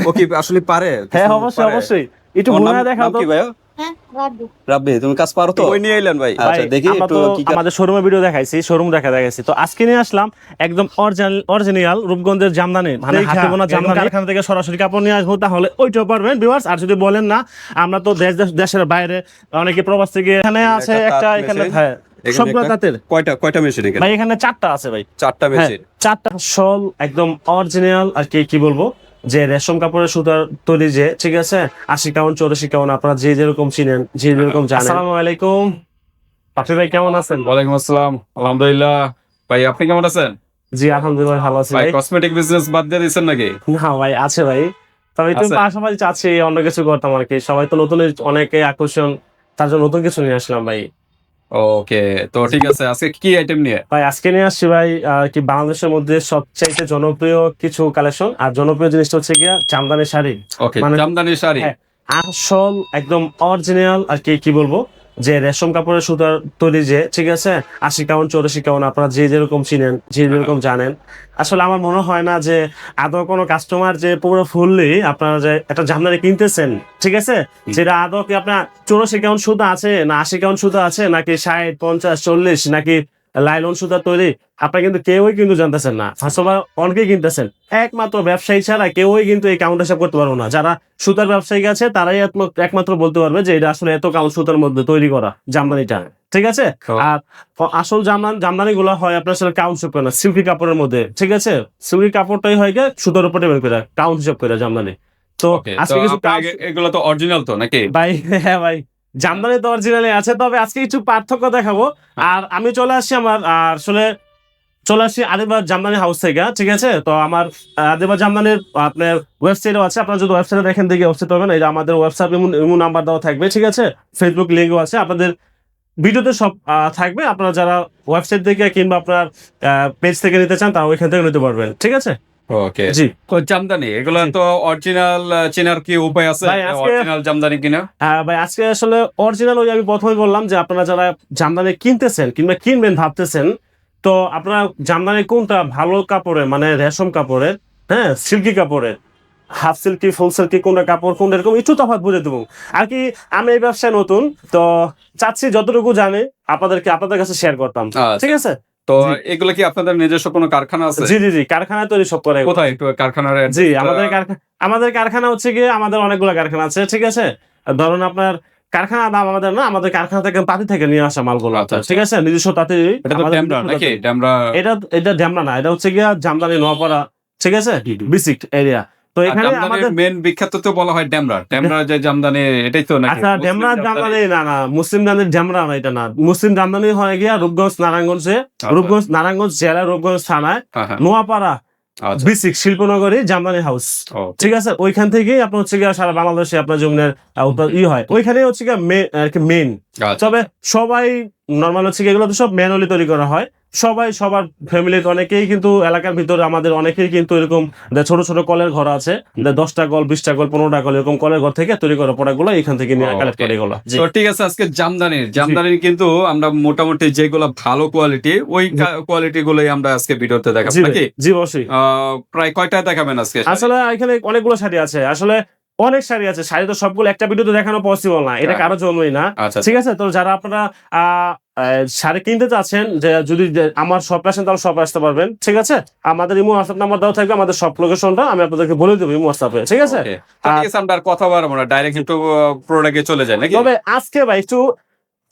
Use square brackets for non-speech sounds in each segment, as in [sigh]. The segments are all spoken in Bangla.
ও কি আসলে পারে? [laughs] হ্যাঁ অবশ্যই অবশ্যই। একটু দেখাও তো। হ্যাঁ রাব্বি। তুমি কাজ পারো তো? ওই নিয়ে এলেন ভাই। আচ্ছা দেখি আমরা একটু তো কি আমাদের শোরুমে ভিডিও দেখাইছি শোরুম দেখা দেখাইছি। তো আজকে নিয়ে আসলাম একদম অরিজিনাল অরিজিনাল রূপগঞ্জের জামদানি মানে দেখা, হাতে বোনা জামদানি। কারখানা থেকে সরাসরি কাপড় নিয়ে আসব তাহলে ওইটাও পারবেন ভিউয়ার্স আর যদি বলেন না আমরা তো দেশ দেশ- দেশের বাইরে অনেকে প্রবাস থেকে এখানে আছে একটা এখানে হ্যাঁ সবগুলো তাঁতের। কয়টা কয়টা মেশিন এখানে? ভাই এখানে চারটা আছে ভাই। চারটা হ্যাঁ মেশিন। চারটা শল একদম অরিজিনাল আর কি কি বলব? যে রেশম কাপড়ের সুতার তৈরি যে ঠিক আছে? আশি কাউন চৌরাশি কাউন আপনারা যে যেরকম চিনেন যে যেরকম জানেন। আসসালামু আলাইকুম। পাপি ভাই কেমন আছেন? ওয়ালাইকুম আসসালাম। আলহামদুলিল্লাহ। ভাই আপনি কেমন আছেন? জি আলহামদুলিল্লাহ ভালো আছি ভাই কসমেটিক বিজনেস বাদ দিয়ে দিচ্ছেন নাকি? না ভাই আছে ভাই। তবে একটু? পাশাপাশি চাচ্ছি অন্য কিছু করতাম আর কি। সবাই তো নতুন অনেকে আকর্ষণ তার জন্য নতুন কিছু নিয়ে আসলাম ভাই। ওকে তো ঠিক আছে আজকে কি আইটেম নিয়ে? ভাই আজকে নিয়ে আসছি ভাই কি বাংলাদেশের মধ্যে সবচাইতে জনপ্রিয় কিছু কালেকশন আর জনপ্রিয় জিনিসটা হচ্ছে গিয়া জামদানি শাড়ি। ওকে মানে- জামদানি শাড়ি। হ্যাঁ। আসল একদম অরিজিনাল আর কি কি বলব? যে রেশম কাপড়ের সুতার তৈরি যে ঠিক আছে? আশি কাউন চৌরাশি কাউন আপনারা যে যেরকম চিনেন যে যেরকম জানেন। আসলে আমার মনে হয় না যে আদৌ কোনো কাস্টমার যে পুরো ফুললি আপনারা যে একটা জামদানি কিনতেছেন ঠিক আছে? যেটা আদৌ কি আপনার চৌরাশি কাউন সুতা আছে না আশি কাউন সুতা আছে নাকি ষাট পঞ্চাশ চল্লিশ নাকি লাইলন সুতা তৈরি। আপনারা কিন্তু কেউই কিন্তু জানতেছেন না। ফার্স্ট অনেকেই কিনতেছেন। একমাত্র ব্যবসায়ী ছাড়া কেউই কিন্তু এই কাউন্ট হিসাব করতে পারব না। যারা সুতার ব্যবসায়ী আছে তারাই একমাত্র- বলতে পারবে যে এটা আসলে এত কাউন্ট সুতার মধ্যে তৈরি করা জামদানিটা। ঠিক আছে? আর আসল জামদান জামদানি গুলো হয় আপনার আসলে কাউন্ট হিসাব করে না সিল্কি কাপড়ের মধ্যে। ঠিক আছে? সিল্কি কাপড়টাই হয় গিয়ে সুতার উপর টেবিল করে কাউন্ট হিসাব করে জামদানি। তো আজকে কিছু এগুলো তো অরিজিনাল তো নাকি? ভাই হ্যাঁ ভাই। জামদানি তো অরিজিনালি আছে তবে আজকে কিছু পার্থক্য দেখাবো। আর আমি চলে আসছি আমার আসলে চলে আসছি আদিবার জামদানি হাউস থেকে ঠিক আছে? তো আমার আহ, আদিবার জামদানির আপনার ওয়েবসাইটও আছে আপনার যদি ওয়েবসাইটে দেখেন দেখে ওয়েবসাইট পাবেন। যে আমাদের ওয়েবসাইট এমন নাম্বার দেওয়া থাকবে ঠিক আছে? ফেসবুক লিঙ্কও আছে আপনাদের ভিডিওতে সব থাকবে। আপনারা যারা ওয়েবসাইট থেকে কিংবা আপনার পেজ থেকে নিতে চান তারা ওইখান থেকে নিতে পারবেন ঠিক আছে? ওকে জি। জামদানি? এগুলো তো অরিজিনাল চেনার কি উপায় আছে? অরিজিনাল জামদানি কিনা? হ্যাঁ ভাই আজকে আসলে অরিজিনাল ওই আমি প্রথমে বললাম যে আপনারা যারা জামদানি কিনতেছেন কিংবা কিনবেন ভাবতেছেন তো আপনারা জামদানি কোনটা ভালো কাপড়ের মানে রেশম কাপড়ের হ্যাঁ সিল্কি কাপড়ের হাফ সিল্কি ফুল সিল্কি কোনটা কাপড় কোনটা এরকম একটু তফাৎ বুঝে দেবো। আর কি আমি এই ব্যবসায় নতুন তো চাচ্ছি যতটুকু জানি আপনাদেরকে আপনাদের কাছে শেয়ার করতাম। আচ্ছা। ঠিক আছে? তো এগুলো কি আপনাদের নিজস্ব কোনো কারখানা আছে? জি জি জি কারখানায় তৈরি সব করে কোথায় একটু কারখানার জি আমাদের কারখানা আমাদের কারখানা হচ্ছে গিয়ে আমাদের অনেকগুলো কারখানা আছে ঠিক আছে? ধরুন আপনার কারখানা নাম আমাদের না আমাদের কারখানা থেকে তাঁতি থেকে নিয়ে আসা মালগুলো আচ্ছা, আচ্ছা। ঠিক আছে? নিজস্ব তাঁতি এটা এটা ড্যামরা না এটা হচ্ছে গিয়া জামদানি নোয়াপাড়া ঠিক আছে? বিসিক এরিয়া তো এখানে আমাদের মেন বিখ্যাত তো বলা হয় ড্যামরা। ড্যামরা যে জামদানি এটাই তো নাকি? আচ্ছা ড্যামরা জামদানি? না না মুসলিম জামদানি ড্যামরা না এটা না। মুসলিম জামদানি হয় গিয়া রূপগঞ্জ নারায়ণগঞ্জে। আচ্ছা। রূপগঞ্জ নারায়ণগঞ্জ জেলা রূপগঞ্জ থানায়। হ্যাঁ, হ্যাঁ। নোয়াপাড়া আচ্ছা। বিসিক শিল্পনগরী জামদানি হাউস। ঠিক আছে? ওইখান থেকেই আপনার হচ্ছে গিয়ে সারা বাংলাদেশে আপনার জমিনের ই হয়। ওইখানে হচ্ছে গিয়ে আর কি মেন। তবে সবাই নর্মাল হচ্ছে এগুলো তো সব ম্যানুয়ালি তৈরি করা হয়। সবাই সবার ফ্যামিলির অনেকেই কিন্তু এলাকার ভিতরে আমাদের অনেকেই কিন্তু এরকম ছোট ছোট কলের ঘর আছে দশটা কল বিশটা কল পনেরোটা কল এরকম কলের ঘর থেকে তৈরি করা প্রোডাক্টগুলো এখান থেকে নিয়ে. কালেক্ট করে এগুলো। ঠিক আছে আজকে জামদানির জামদানির কিন্তু আমরা মোটামুটি যেগুলো ভালো কোয়ালিটি ওই কোয়ালিটি গুলোই আমরা আজকে ভিডিওতে দেখাবো জি নাকি? জি অবশ্যই। প্রায় কয়টা দেখাবেন আজকে আসলে এখানে অনেকগুলো শাড়ি আছে। আসলে অনেক শাড়ি আছে শাড়ি তো সবগুলো একটা ভিডিওতে দেখানো পসিবল না এটা হ্যাঁ। কারও জন্যই না। আচ্ছা ঠিক আছে? তো যারা আপনারা শাড়ি কিনতে চাচ্ছেন যে যদি আমার শপ আসেন তাহলে শপ আসতে পারবেন। ঠিক আছে? আমাদের ইমো হোয়াটসঅ্যাপ নাম্বার দেওয়া থাকবে আমাদের সব লোকেশনটা আমি আপনাদেরকে বলে দেবো ইমো হোয়াটসঅ্যাপে ঠিক আছে? আমরা কথা বাড়াবো না ডাইরেক্ট একটু প্রোডাক্টে চলে যায় নাকি? তবে আজকে ভাই একটু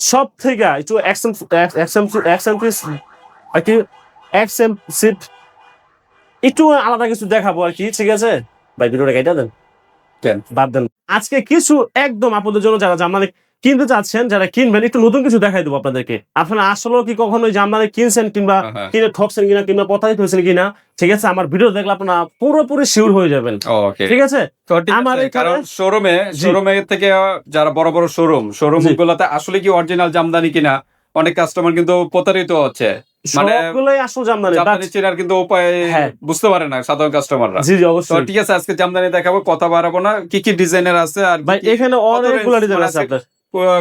সব থেকে একটু অ্যাকশন অ্যাকশন অ্যাকশন আর কি অ্যাকশন সিট একটু আলাদা কিছু দেখাবো আর কি ঠিক আছে? ভাই ভিডিওটা কেটে দেন? বাদ দেন। আজকে কিছু একদম আপনাদের জন্য যারা জামদানি কিনতে চাচ্ছেন যারা কিনবেন একটু নতুন কিছু দেখাই দেবো আপনাদেরকে। আপনারা আসলেও কি কখনো জামদানি কিনছেন কিংবা। কিনে ঠকছেন কিনা কিংবা প্রতারিত হয়েছেন কিনা ঠিক আছে? আমার ভিডিও দেখলে আপনারা পুরোপুরি শিওর হয়ে যাবেন। ঠিক আছে? আমার কারণ শোরুমে। শোরুমে থেকে যারা বড় বড় শোরুম শোরুম। গুলোতে আসলে কি অরিজিনাল জামদানি কিনা অনেক কাস্টমার কিন্তু প্রতারিত হচ্ছে। সবগুলোই আসল জামদানি জামদানি চেনার কিন্তু উপায় হ্যাঁ। বুঝতে পারে না সাধারণ কাস্টমাররা জি জি অবশ্যই। ঠিক আছে আজকে জামদানি দেখাবো কথা বাড়াবো না। কি কি ডিজাইনের আছে আর ভাই এখানে অনেকগুলো ডিজাইন মানে আছে আছে? আপনার।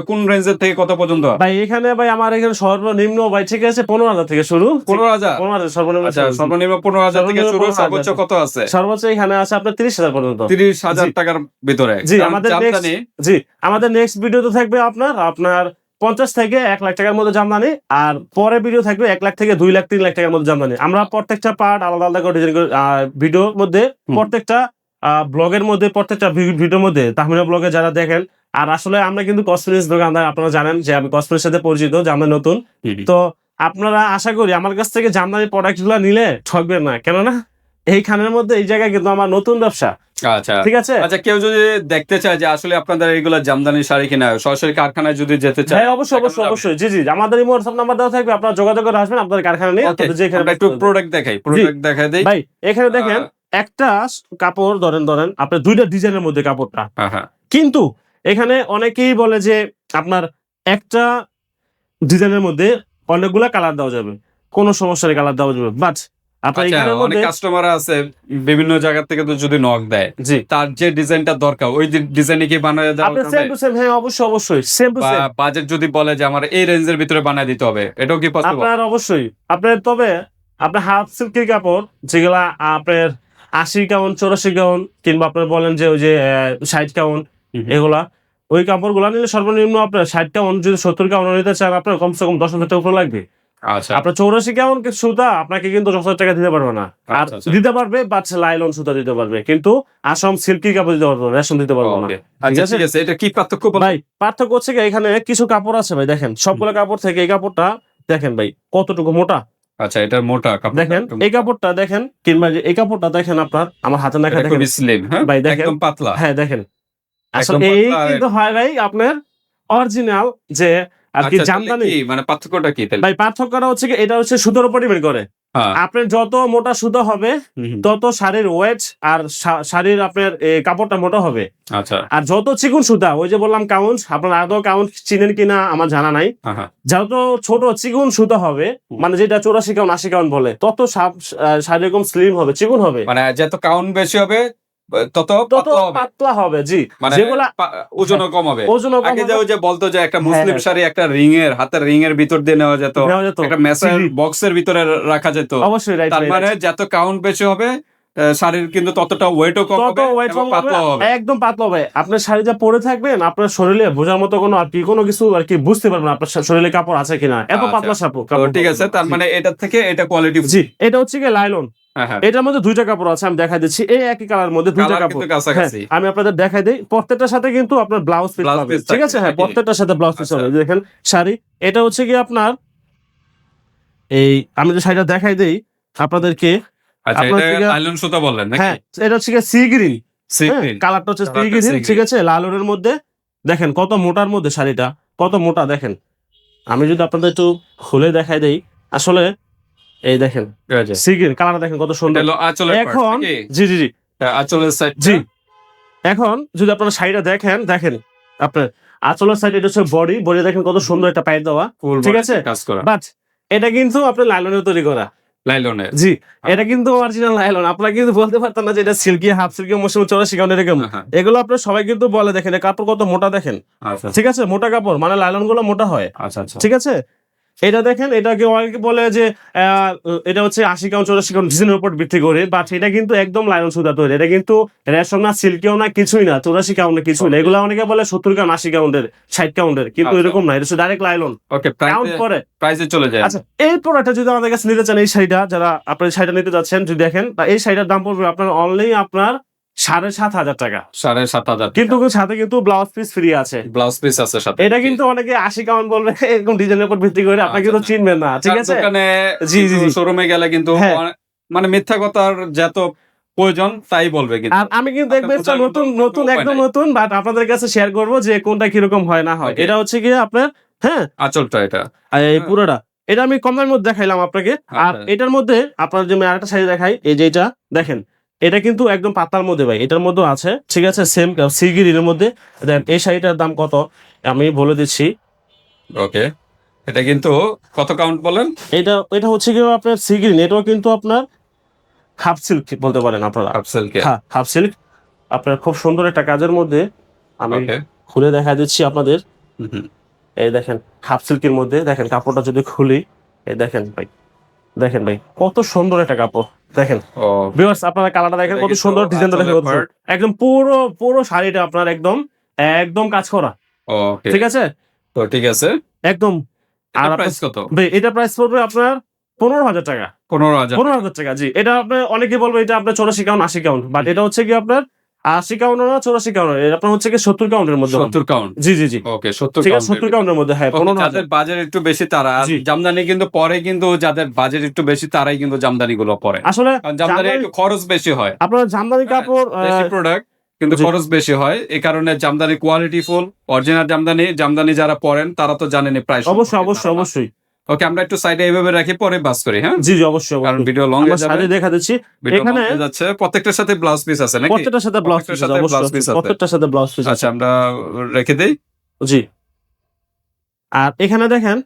কোন রেঞ্জের থেকে কত পর্যন্ত? ভাই এখানে ভাই আমার এখানে সর্বনিম্ন ভাই ঠিক আছে পনেরো হাজার থেকে শুরু। পনেরো হাজার? পনেরো হাজার সর্বনিম্ন আচ্ছা সর্বনিম্ন পনেরো হাজার থেকে শুরু সর্বোচ্চ কত আছে? সর্বোচ্চ এখানে আছে আপনার তিরিশ হাজার পর্যন্ত। তিরিশ হাজার টাকার ভিতরে। জি আমাদের জি আমাদের নেক্সট ভিডিওতে থাকবে আপনার আপনার পঞ্চাশ থেকে এক লাখ টাকার মধ্যে জামদানি আর পরে ভিডিও থাকবে এক লাখ থেকে দুই লাখ তিন লাখ টাকার মধ্যে জামদানি। আমরা প্রত্যেকটা পার্ট আলাদা আলাদা করে ডিজাইন করে। ভিডিওর মধ্যে প্রত্যেকটা ব্লগের মধ্যে প্রত্যেকটা ভিডিওর মধ্যে তাহমিনা ব্লগে যারা দেখেন আর আসলে আমরা কিন্তু কসমেটিক্স দোকানদার আপনারা জানেন যে আমি কসমেটিক্স সাথে পরিচিত যে আমরা নতুন তো আপনারা আশা করি আমার কাছ থেকে জামদানি প্রোডাক্টগুলো নিলে ঠকবেন না। কেননা এই খানের মধ্যে এই জায়গায় কিন্তু আমার নতুন ব্যবসা। আচ্ছা। ঠিক আছে? আচ্ছা কেউ যদি দেখতে চায় যে আসলে আপনাদের এইগুলা জামদানি শাড়ি কিনা সরাসরি কারখানায় যদি যেতে চায় হ্যাঁ অবশ্যই অবশ্যই অবশ্যই। জি জি আমাদের এই হোয়াটসঅ্যাপ নাম্বার দেওয়া থাকবে আপনারা যোগাযোগ করে আসবেন আপনাদের কারখানা নিয়ে আপনাদের যেখানে একটু প্রোডাক্ট দেখাই প্রোডাক্ট দেখাই দেই। ভাই এখানে দেখেন একটা কাপড় ধরেন ধরেন আপনার দুইটা ডিজাইনের মধ্যে কাপড়টা। হ্যাঁ হ্যাঁ। কিন্তু এখানে অনেকেই বলে যে আপনার একটা ডিজাইনের মধ্যে অনেকগুলা কালার দেওয়া যাবে। কোনো সমস্যা নেই কালার দেওয়া যাবে বাট অনেক কাস্টমার আছে বিভিন্ন জায়গা থেকে তো যদি নক দেয় জি। তার যে ডিজাইনটা দরকার ওই ডিজাইনে কি বানায় দেওয়া আপনি সেম টু সেম হ্যাঁ অবশ্যই অবশ্যই সেম টু সেম বাজেট যদি বলে যে আমার এই রেঞ্জের ভিতরে বানায় দিতে হবে এটাও কি পসিবল আপনার অবশ্যই। আপনার তবে আপনার হাফ সিল্কের কাপড় যেগুলা আপনার আশি কাউন চৌরাশি কাউন কিংবা আপনার বলেন যে ওই যে ষাট কাউন এগুলা ওই কাপড়গুলা নিলে সর্বনিম্ন আপনার ষাট কাউন যদি সত্তর কাউন নিতে চান আপনার কমসে কম দশ হাজার টাকা উপরে লাগবে। আচ্ছা আপনার চৌরাশি কেমন সুতা? আপনাকে কিন্তু দশ হাজার টাকা দিতে পারবে না। আর আচ্ছা, আচ্ছা। দিতে পারবে বাট লাইলন সুতা দিতে পারবে। কিন্তু আসাম সিল্কি কাপড় দিতে পারবে রেশন দিতে পারবে না. আচ্ছা এটা কি পার্থক্য ভাই পার্থক্য হচ্ছে এখানে কিছু কাপড় আছে ভাই দেখেন। সবগুলো কাপড় থেকে এই কাপড়টা দেখেন ভাই কতটুকু মোটা? আচ্ছা এটা মোটা কাপড় দেখেন এই কাপড়টা দেখেন কিংবা এই কাপড়টা দেখেন আপনার আমার হাতে এটা দেখেন। স্লিম হ্যাঁ? ভাই দেখেন। একদম পাতলা। হ্যাঁ দেখেন। আসলে এই কিন্তু হয় ভাই আপনার অরিজিনাল যে আর কি আচ্ছা, জামদানি? মানে পার্থক্যটা কি ভাই পার্থক্যটা হচ্ছে কি এটা হচ্ছে সুতোর উপর ডিপেন্ড করে। হ্যাঁ। আপনার যত মোটা সুতো হবে তত শাড়ির ওয়েট আর শাড়ির আপনার কাপড়টা মোটা হবে। আচ্ছা। আর যত চিকুন সুতা ওই যে বললাম কাউন্ট আপনার আদৌ কাউন্ট চিনেন কিনা আমার জানা নাই। হ্যাঁ, হ্যাঁ। যত ছোট চিকুন সুতা হবে মানে যেটা চৌরাশি কাউন আশি কাউন বলে তত শাড়ি এরকম স্লিম হবে চিকুন হবে। মানে যত কাউন্ট বেশি হবে তত তত পাতলা হবে। জি। মানে যেগুলা ওজনও কম হবে। ওজনও কম আগে যে যে বলতো যে একটা মুসলিম হ্যাঁ। শাড়ি একটা রিং এর হাতের রিং এর ভিতর দিয়ে নেওয়া যেত। একটা মেসার। বক্সের ভিতরে রাখা যেত। অবশ্যই রাইট তার মানে যত কাউন্ট বেশি হবে শাড়ির কিন্তু ততটা ওয়েটও কম হবে পাতলা হবে। একদম পাতলা হবে। আপনার শাড়ি যা পরে থাকবেন আপনার শরীরে বোঝার মতো কোনো আর কি কোনো কিছু আর কি বুঝতে পারবেন আপনার শরীরে কাপড় আছে কিনা। এত আচ্ছা। পাতলা সাপড় তো ঠিক আছে তার মানে এটা থেকে এটা কোয়ালিটি জি এটা হচ্ছে কি লাইলন হ্যাঁ হ্যাঁ এটার মধ্যে দুইটা কাপড় আছে আমি দেখাই দিচ্ছি। এই একই কালার মধ্যে দুইটা কাপড়। হ্যাঁ, আমি আপনাদের দেখাই দিই। প্রত্যেকটার সাথে কিন্তু আপনার ব্লাউজ পিস পাবে ঠিক আছে? হ্যাঁ প্রত্যেকটার সাথে ব্লাউজ পিস আচ্ছা। হবে। দেখেন শাড়ি। এটা হচ্ছে কি আপনার? এই আমি যে শাড়িটা দেখাই দেই আপনাদেরকে আচ্ছা এটা আইলন সুতা বললেন নাকি? হ্যাঁ এটা হচ্ছে সি গ্রিন সি হ্যাঁ, গ্রিন কালারটা হচ্ছে সি গ্রিন ঠিক। আছে? লালের মধ্যে। দেখেন কত মোটার মধ্যে শাড়িটা কত মোটা দেখেন। আমি যদি আপনাদের একটু খুলে দেখাই দেই আসলে এই দেখেন সি গ্রিন কালারটা দেখেন কত সুন্দর। এখন জি জি জি। আচলের সাইড জি। এখন যদি আপনারা শাড়িটা দেখেন দেখেন আপনার আঁচলের সাইড এটা হচ্ছে বডি বডি দেখেন কত সুন্দর একটা দেওয়া। ঠিক আছে? কাজ করা। বাট এটা কিন্তু আপনার লাইলনের তৈরি করা। লাইলনের জি এটা কিন্তু অরিজিনাল লাইলন আপনারা কিন্তু বলতে পারতেন না যে এটা সিল্কি হাফ সিল্কি মৌসুম চলে সেখানে এরকম। হ্যাঁ, এগুলো আপনার সবাই কিন্তু বলে দেখেন কাপড় কত মোটা দেখেন। আচ্ছা ঠিক আছে? মোটা কাপড় মানে লাইলনগুলো মোটা হয়। আচ্ছা আচ্ছা। ঠিক আছে? এটা দেখেন এটাকে অনেকে বলে যে আহ, এটা হচ্ছে আশি কাউন্ট চৌরাশি কাউন্ট ডিজাইনের উপর ভিত্তি করে বাট এটা কিন্তু একদম লাইলন সুতা তৈরি। এটা কিন্তু রেশম না সিল্কিও না কিছুই না চৌরাশি কাউন্টের কিছুই না। এগুলো অনেকে বলে সত্তর কাউন্ট আশি কাউন্টের ষাট কাউন্টের কিন্তু আচ্ছা। এরকম না এটা হচ্ছে ডাইরেক্ট লাইলন ওকে কাউন্ট করে। প্রাইসে চলে যায়। আচ্ছা এই প্রোডাক্টটা যদি আমাদের কাছে নিতে চান এই শাড়িটা যারা আপনার শাড়িটা নিতে যাচ্ছেন যদি দেখেন এই শাড়িটার দাম পড়বে আপনার অনলি আপনার সাড়ে সাত হাজার টাকা। সাড়ে সাত হাজার কিন্তু সাথে কিন্তু ব্লাউজ পিস ফ্রি আছে। ব্লাউজ পিস আছে সাথে। এটা কিন্তু অনেকে আশি কাউন্ট বলবে এরকম ডিজাইনের উপর ভিত্তি করে আপনার কিন্তু আচ্ছা। চিনবেন না ঠিক আছে? দোকানে জি, জি। শোরুমে গেলে কিন্তু হ্যাঁ। মানে মিথ্যা কথার যত প্রয়োজন তাই বলবে কিন্তু। আর আমি কিন্তু দেখবেন নতুন নতুন একদম নতুন বাট আপনাদের কাছে শেয়ার করব যে কোনটা কীরকম হয় না হয়। এটা হচ্ছে কি আপনার হ্যাঁ? আঁচলটা এটা। এই হ্যাঁ। পুরোটা। এটা আমি কম দামের মধ্যে দেখাইলাম আপনাকে। আর আচ্ছা। এটার মধ্যে আপনার যে আমি আরেকটা শাড়ি দেখাই এই যে এটা দেখেন। এটা কিন্তু একদম পাতার মধ্যে ভাই এটার মধ্যে আছে। ঠিক আছে সেম সিগিরির মধ্যে। দেন এই শাড়িটার দাম কত? আমি বলে দিচ্ছি। ওকে। এটা কিন্তু কত কাউন্ট বলেন? এটা এটা হচ্ছে কি আপনার সিগিরিন এটাও কিন্তু আপনার হাফ সিল্ক বলতে পারেন আপনারা। আপসেলকে হ্যাঁ হাফ সিল্ক আপনার খুব সুন্দর একটা কাজের মধ্যে আমি খুলে দেখা দিচ্ছি আপনাদের। এই দেখেন হাফ সিল্কের মধ্যে। দেখেন কাপড়টা যদি খুলি এই দেখেন ভাই। দেখেন ভাই কত সুন্দর একটা কাপড়। দেখেন। ভিউয়ার্স আপনারা কালারটা দেখেন কত সুন্দর ডিজাইনটা দেখেন একদম পুরো পুরো শাড়িটা আপনার একদম একদম কাজ করা। ওকে ঠিক আছে? তো ঠিক আছে। একদম। আর আর প্রাইস কত? ভাই এটা প্রাইস পড়বে আপনার পনেরো হাজার টাকা। পনেরো হাজার। পনেরো হাজার টাকা জি। এটা আপনার অনেকে বলবে এটা আপনার চৌরাশি কাউন্ট আশি কাউন্ট বাট এটা হচ্ছে কি আপনার আশি কাউন্ট না চৌরাশি কাউন্ট আপনার হচ্ছে কি সত্তর কাউন্টের মধ্যে সত্তর কাউন্ট? জি জি জি। ওকে সত্তর ঠিক আছে সত্তর। কাউন্টের মধ্যে হ্যাঁ পনেরো যাদের বাজেট একটু বেশি তারা জামদানি কিন্তু পরে কিন্তু যাদের বাজেট একটু বেশি তারাই কিন্তু জামদানি গুলো পরে। আসলে জামদানি একটু খরচ বেশি হয়। আপনার জামদানি কাপড় প্রোডাক্ট কিন্তু খরচ বেশি হয়। এই কারণে jamdani quality full original jamdani jamdani যারা পরেন তারা তো জানেনি প্রাইস অবশ্যই অবশ্যই অবশ্যই। ওকে আমরা একটু সাইডে এইভাবে রাখি পরে বাস করি হ্যাঁ? জি জি অবশ্যই কারণ ভিডিও লং হয়ে যাবে। দেখা দিচ্ছি। এখানে- যাচ্ছে প্রত্যেকটার সাথে ব্লাউজ পিস আছে নাকি? প্রত্যেকটার সাথে ব্লাউজ পিস সাথে blouse অবশ্যই আছে। প্রত্যেকটার সাথে ব্লাউজ পিস আচ্ছা আমরা রেখে দেই। জি। আর এখানে দেখেন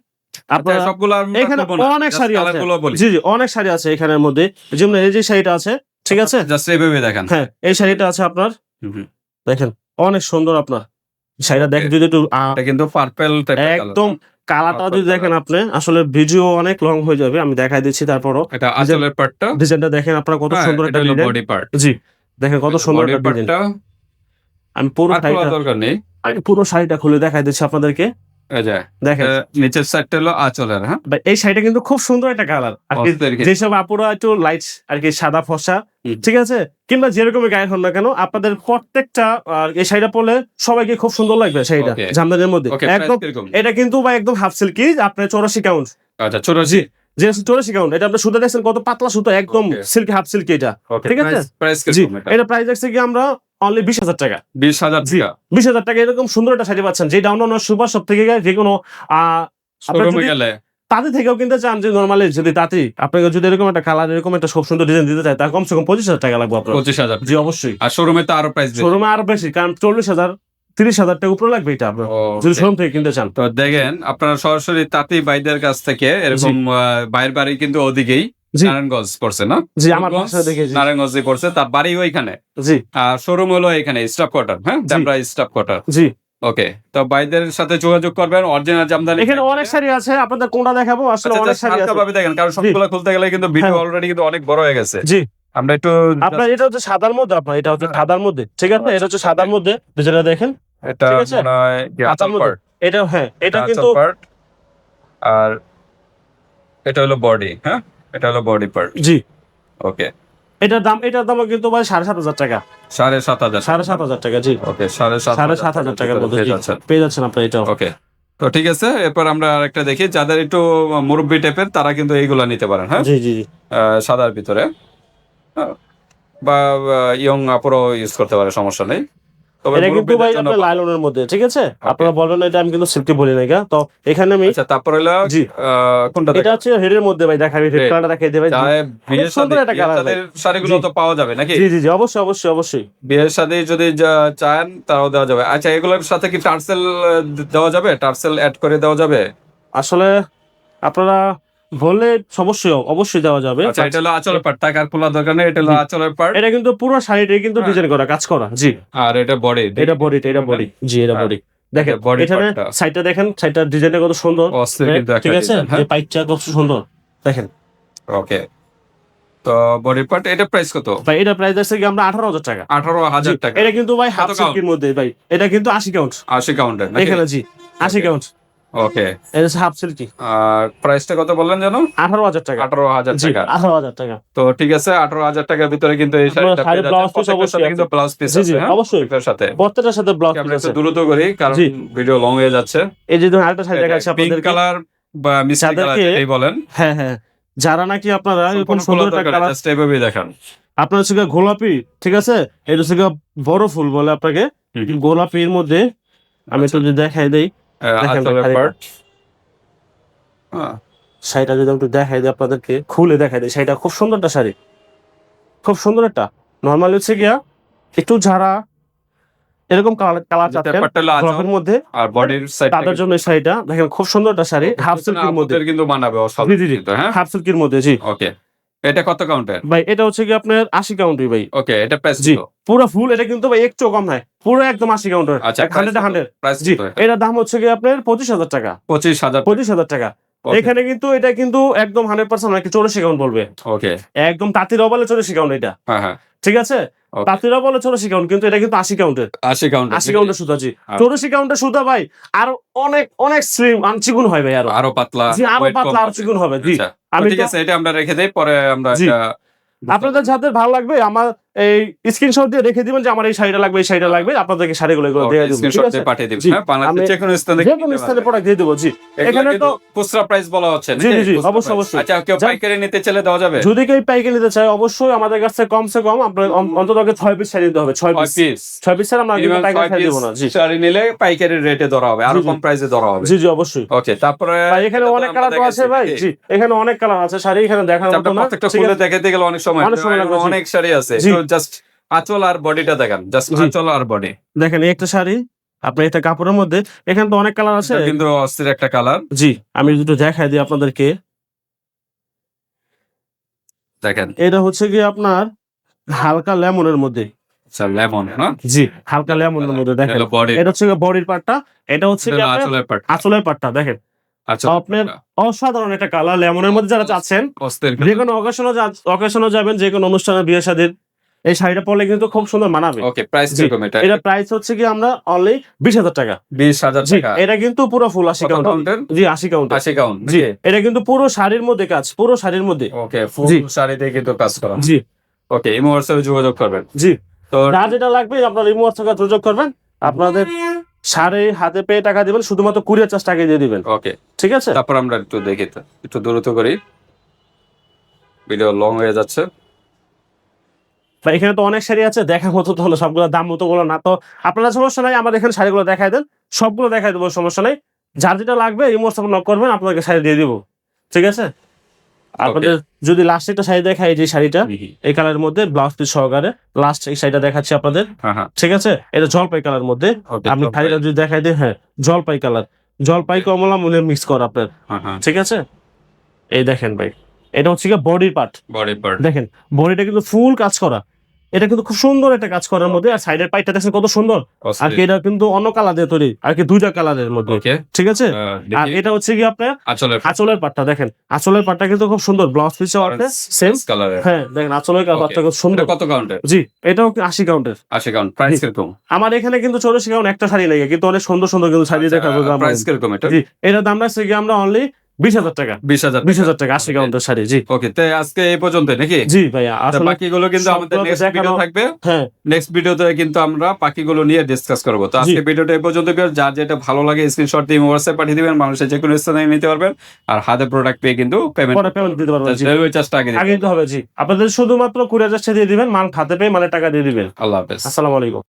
আপনার আচ্ছা, সবগুলো এখানে অনেক শাড়ি আছে। জি জি অনেক শাড়ি আছে এখানের মধ্যে। যেমন এই যে শাড়িটা আছে ঠিক আছে? জাস্ট এইভাবে দেখেন। হ্যাঁ এই শাড়িটা আছে আপনার। দেখেন অনেক সুন্দর আপনার। শাড়িটা দেখেন যদি একটু কিন্তু পার্পল একদম কালাটা যদি দেখেন আপনি আসলে ভিডিও অনেক লং হয়ে যাবে আমি দেখাই দিচ্ছি তারপরও। এটা আঁচলের পার্টটা ডিজাইনটা দেখেন আপনারা কত সুন্দর একটা বডি পার্ট জি দেখেন কত সুন্দর একটা ডিজাইন আমি পুরো শাড়িটা দরকার নেই। আমি পুরো শাড়িটা খুলে দেখাই দিচ্ছি আপনাদেরকে। দেখেন। নিচের সাইডটা হলো আঁচলের হ্যাঁ? এই শাড়িটা কিন্তু খুব সুন্দর একটা কালার যেসব আপুরা একটু লাইট আর কি সাদা ফসা ঠিক আছে? কিংবা যেরকমই গায়ে হন না কেন আপনাদের প্রত্যেকটা এই শাড়িটা পরলে সবাইকে খুব সুন্দর লাগবে শাড়িটা. জামদানির মধ্যে। একদম এটা কিন্তু ভাই একদম হাফ সিল্কি আপনার চৌরাশি কাউন্ট আচ্ছা চৌরাশি? যে চৌরাশি কাউন্ট এটা আপনি সুতা দেখছেন কত পাতলা সুতা একদম সিল্কি হাফ সিল্কি এটা। ঠিক আছে? এটা? এটা প্রাইস দেখছে কি আমরা অনলি বিশ হাজার টাকা। বিশ হাজার টাকা। বিশ হাজার টাকা এরকম সুন্দর একটা শাড়ি পাচ্ছেন যেটা অন্য সুপার সব থেকে যে কোনো তাদের থেকেও কিনতে চান যে নর্মালি যদি তাতে আপনাকে যদি এরকম একটা কালার এরকম একটা সুন্দর ডিজাইন দিতে চায় তার কমসে কম পঁচিশ হাজার টাকা লাগবে আপনার। পঁচিশ হাজার। জি অবশ্যই। আর শোরুমে তো আরও প্রাইস শোরুমে আরও বেশি কারণ চল্লিশ হাজার তিরিশ হাজার টাকা উপরে লাগবে এটা আপনার। যদি শোরুম থেকে কিনতে চান। তো দেখেন আপনারা সরাসরি তাঁতি বাইদের কাছ থেকে এরকম বাইরের বাড়ি কিন্তু ওদিকেই। নারায়ণগঞ্জ পড়ছে না? জি আমার বাসা দেখে জি। নারায়ণগঞ্জে পড়ছে তার বাড়ি ওইখানে? জি। আর শোরুম হলো এখানে স্টাফ কোয়ার্টার হ্যাঁ? ড্যামরা স্টাফ কোয়ার্টার জি। ওকে তো বাইদের সাথে যোগাযোগ করবেন অরিজিনাল জামদানি এখানে অনেক শাড়ি আছে আপনাদের কোনটা দেখাবো? আসলে আচ্ছা, অনেক just শাড়ি আছে। ভাবে দেখেন কারণ সবগুলো খুলতে গেলে কিন্তু ভিডিও হ্যাঁ। অলরেডি কিন্তু অনেক বড় হয়ে গেছে। জি। আমরা একটু আপনার এটা হচ্ছে সাদার মধ্যে আপনার এটা হচ্ছে সাদার মধ্যে ঠিক আছে? এটা হচ্ছে সাদার মধ্যে যেটা দেখেন এটা মনে হয় এটা হ্যাঁ এটা কিন্তু আর এটা হলো বডি হ্যাঁ? এটা হলো বডি পার্ট জি। ওকে এটার দাম এটার দাম কিন্তু ভাই সাড়ে সাত হাজার টাকা। সাড়ে সাত হাজার। সাড়ে সাত হাজার টাকা জি। ওকে সাড়ে সাত সাড়ে সাত হাজার টাকার মধ্যে পেয়ে যাচ্ছেন। আপনি এটা ওকে তো ঠিক আছে এরপর আমরা আরেকটা দেখি। যাদের একটু মুরব্বি টাইপের তারা কিন্তু এইগুলা নিতে পারেন হ্যাঁ? জি জি সাদার ভিতরে। বা ইয়ং আপুরও ইউজ করতে পারে সমস্যা নেই। এটা কিন্তু ভাই আপনার লাইলনের মধ্যে ঠিক আছে? আপনারা বলবেন এটা আমি কিন্তু সিল্কি বলি না তো এখানে আমি আচ্ছা তারপর হলো জি। কোনটা এটা হচ্ছে হেডের মধ্যে ভাই দেখাবি হেড কালারটা দেখাই দেবে বিয়ের সাথে শাড়িগুলো তো পাওয়া যাবে নাকি? জি জি জি অবশ্যই অবশ্যই অবশ্যই। বিয়ের সাথে যদি চান তাও দেওয়া যাবে। আচ্ছা এগুলোর সাথে কি টার্সেল দেওয়া যাবে? টার্সেল অ্যাড করে দেওয়া যাবে? আসলে আপনারা বললে অবশ্যই অবশ্যই দেওয়া যাবে। আচ্ছা এটা হলো আঁচলের পার্ট টাকার খোলা দরকার নেই এটা হলো। আঁচলের পার্ট এটা কিন্তু পুরো শাড়িটাই কিন্তু হ্যাঁ। ডিজাইন করা কাজ করা জি। আর এটা বডি এটা বডি এটা বডি জি এটা হ্যাঁ। বডি। দেখেন এখানে সাইডটা দেখেন সাইডটার ডিজাইনটা কত সুন্দর। একটা ঠিক আছে? হ্যাঁ। পাইপটা কত সুন্দর দেখেন। ওকে। তো বডি পার্ট এটা প্রাইস কত? ভাই এটা প্রাইস আছে কি আমরা আঠারো হাজার টাকা? আঠারো হাজার জি, টাকা। এটা কিন্তু ভাই হাফ সিল্কের মধ্যে ভাই। এটা কিন্তু আশি কাউন্ট আশি কাউন্টার এখানে জি আশি কাউন্ট ওকে এটা হাফ সিল্কি। আর প্রাইসটা কত বললেন জানো? আঠারো হাজার টাকা। আঠারো হাজার টাকা। আঠারো হাজার টাকা। তো ঠিক আছে আঠারো হাজার টাকার ভিতরে কিন্তু এই শাড়িটা অবশ্যই কিন্তু ব্লাউজ পিস আছে হ্যাঁ? অবশ্যই। সাথে। প্রত্যেকটার সাথে ব্লক আমরা একটু দ্রুত করি কারণ ভিডিও লং হয়ে যাচ্ছে। এই যে আরেকটা শাড়ি দেখাচ্ছি পিঙ্ক আপনাদেরকে। কালার বা মিষ্টি কালার যেটাই বলেন। হ্যাঁ হ্যাঁ। যারা নাকি আপনারা এরকম সুন্দর একটা কালার দেখান। আপনার হচ্ছে গোলাপি ঠিক আছে? এটা হচ্ছে বড় ফুল বলে আপনাকে। গোলাপির মধ্যে আমি একটু দেখাই দেই। শাড়িটা। হ্যাঁ শাড়িটা যদি একটু দেখাই দিই আপনাদেরকে খুলে দেখাই দিই। শাড়িটা খুব সুন্দর একটা শাড়ি। খুব সুন্দর একটা। নর্মালি হচ্ছে গিয়া একটু যারা এরকম কালার কালার চাচ্ছেন মধ্যে। আর বডির সাইড তাদের জন্য শাড়িটা দেখেন খুব সুন্দর একটা শাড়ি। হাফ সিল্কের মধ্যে। কিন্তু মানাবে জি, জি, হ্যাঁ? হাফ সিল্কের মধ্যে জি। ওকে এটা কত কাউন্টের ভাই এটা হচ্ছে কি আপনার আশি কাউন্টই ভাই। ওকে এটা প্রাইস জি পুরো ফুল এটা কিন্তু ভাই একটু কম নাই। পুরো একদম আশি কাউন্টের আচ্ছা হান্ড্রেড হান্ড্রেড প্রাইস জি এটার দাম হচ্ছে কি আপনার পঁচিশ হাজার টাকা। পঁচিশ হাজার পঁচিশ হাজার টাকা। এখানে কিন্তু এটা কিন্তু একদম হান্ড্রেড পার্সেন্ট নাকি চল্লিশ কাউন্ট বলবে। ওকে একদম তাঁতির অবালে চল্লিশ কাউন্ট এটা। হ্যাঁ হ্যাঁ। ঠিক আছে. তাঁতির বলে চৌরাশি কাউন্ট কিন্তু এটা কিন্তু আশি কাউন্টের আশি কাউন্ট আশি কাউন্টের সুতা জি। আচ্ছা। চৌরাশি কাউন্টের সুতা ভাই আরও অনেক অনেক স্লিম আনচিগুন হয় ভাই আরও। আরও পাতলা জি আরও পাতলা আর হবে। চিকুন হবে জি। আচ্ছা, আমি ঠিক আছে এটা আমরা রেখে দেই পরে আমরা আপনাদের যাদের ভালো লাগবে আমার এই স্ক্রিনশট দিয়ে রেখে দিবেন যে আমার এই শাড়িটা লাগবে এই শাড়িটা লাগবে আপনাদেরকে শাড়িগুলো এগুলো দিয়ে দেবো স্ক্রিনশট দিয়ে পাঠিয়ে দিবেন। হ্যাঁ বাংলাদেশের আমি- যে কোনো স্থানে যে কোনো স্থানে প্রোডাক্ট দিয়ে দেবো জি। এখানে তো খুচরা প্রাইস বলা হচ্ছে। জি, জি, অবশ্যই, অবশ্যই। আচ্ছা কেউ পাইকারি নিতে দেওয়া যাবে? যদি কেউ পাইকারি নিতে চায় অবশ্যই আমাদের কাছে কমসে কম আপনার অন্তত আগে ছয় পিস শাড়ি দিতে হবে ছয় ছয় পিস পিস ছয় পিস ছাড়া আমরা কিন্তু পিস দেবো না জি। শাড়ি নিলে পাইকারি রেটে ধরা হবে আরও। কম প্রাইসে ধরা হবে। জি জি অবশ্যই। ওকে তারপরে ভাই এখানে অনেক কালার তো আছে ভাই জি এখানে অনেক কালার আছে শাড়ি এখানে দেখার আচ্ছা, মতো না। প্রত্যেকটা খুলে দেখাতে গেলে অনেক সময় অনেক সময় অনেক শাড়ি আছে। জাস্ট আঁচল আর বডিটা দেখান জাস্ট আঁচল আর বডি। দেখেন একটা শাড়ি আপনি একটা কাপড়ের মধ্যে এখানে তো অনেক কালার আছে। কিন্তু অস্থির একটা কালার। জি আমি দুটো দেখাই দিই আপনাদেরকে। দেখেন। এটা হচ্ছে কি আপনার হালকা লেমনের মধ্যে। আচ্ছা লেমন না? জি হালকা লেমনের মধ্যে দেখেন। এটা হচ্ছে বডির পার্টটা এটা হচ্ছে আঁচলের পার্টটা দেখেন। আচ্ছা। আপনার অসাধারণ একটা কালার লেমনের মধ্যে যারা চাচ্ছেন যে কোনো অকেশনে অকেশনে যাবেন যে কোনো অনুষ্ঠানে বিয়ে শাদীর এই শাড়িটা পরলে কিন্তু খুব সুন্দর মানাবে। ওকে প্রাইস কীরকম এটা? এটা প্রাইস হচ্ছে কি আমরা অনলি বিশ হাজার টাকা। বিশ হাজার জি টাকা। এটা কিন্তু পুরো ফুল আশি কত কাউন্ট জি আশি কাউন্ট আশি কাউন্ট জি এটা কিন্তু পুরো শাড়ির মধ্যে কাজ পুরো শাড়ির মধ্যে। ওকে ফুল শাড়িতে কিন্তু কাজ করা। জি। ওকে ইমো হোয়াটসঅ্যাপে যোগাযোগ করবেন। জি। তো যার যেটা লাগবে আপনার রিমোট থেকে যোগাযোগ করবেন। আপনাদের সাড়ে হাতে পেয়ে টাকা দিবেন শুধুমাত্র কুড়িয়ার চার্জ টাকা দিয়ে দিবেন। ওকে ঠিক আছে? তারপর আমরা একটু দেখি। একটু দ্রুত করি। ভিডিও লং হয়ে যাচ্ছে। বা এখানে তো অনেক শাড়ি আছে দেখার মতো তো হলো সবগুলো দাম মতো গুলো না। তো আপনারা সমস্যা নাই আমার এখানে শাড়িগুলো দেখাই দেন সবগুলো দেখাই দেবো সমস্যা নাই। যার যেটা লাগবে এই থেকে নক করবেন আপনাদেরকে শাড়ি দিয়ে দিব। ঠিক আছে? আপনাদের যদি লাস্ট একটা শাড়ি দেখাই যে শাড়িটা এই কালারের মধ্যে ব্লাউজ পিস সহকারে লাস্ট এই শাড়িটা দেখাচ্ছি আপনাদের। হ্যাঁ হ্যাঁ। ঠিক আছে? এটা জলপাই কালার মধ্যে। আপনি শাড়িটা যদি দেখাই দেন হ্যাঁ জলপাই কালার জলপাই কমলা মনে মিক্স কর আপনার। হ্যাঁ। ঠিক আছে? এই দেখেন ভাই এটা হচ্ছে গিয়ে বডির পার্ট বডি পার্ট দেখেন বডিটা কিন্তু ফুল কাজ করা। এটা কিন্তু খুব সুন্দর একটা কাজ করার মধ্যে আর সাইডের পাইটটা দেখছেন কত সুন্দর। আর কি এটা কিন্তু অন্য কালার দিয়ে তৈরি আর কি দুইটা কালারের মধ্যে। ঠিক আছে? আর এটা হচ্ছে কি আপনার আচলের পাটটা দেখেন। আঁচলের পাটটা কিন্তু খুব সুন্দর ব্লাউজ পিসও আছে সেম কালারের হ্যাঁ দেখেন আঁচলের. পাটটা খুব সুন্দর। কত কাউন্টের জি এটাও কি আশি কাউন্টের আশি কাউন্ট প্রাইস কীরকম? আমার এখানে কিন্তু চৌরাশি কাউন্ট একটা শাড়ি লাগে কিন্তু অনেক সুন্দর সুন্দর কিন্তু শাড়ি দেখাবো প্রাইস কীরকম এটা? জি এটার দাম রাখছে কি আমরা অনলি বিশ হাজার টাকা। বিশ হাজার বিশ হাজার টাকা আশি কাউন্টের শাড়ি জি। ওকে আজকে এই পর্যন্ত নাকি? জি ভাইয়া আসলে বাকিগুলো কিন্তু আমাদের নেক্সট ভিডিও থাকবে। হ্যাঁ। নেক্সট ভিডিওতে কিন্তু আমরা বাকিগুলো নিয়ে ডিসকাস করব। তো আজকে ভিডিওটা এই পর্যন্ত যার যেটা ভালো লাগে স্ক্রিনশট দিয়ে হোয়াটসঅ্যাপ পাঠিয়ে দিবেন মানুষের যে কোনো স্থানে নিতে পারবেন। আর হাতে প্রোডাক্ট পেয়ে কিন্তু পেমেন্ট পেমেন্ট দিতে পারবেন জি। রেলওয়ে চার্জটা আগে দিবেন। আগে দিতে হবে জি। আপনাদের শুধুমাত্র কুড়ি হাজার দিয়ে দিবেন মাল খাতে পেয়ে মানে টাকা দিয়ে দিবেন। আল্লাহ হাফেজ। আসসালামু আলাইকুম।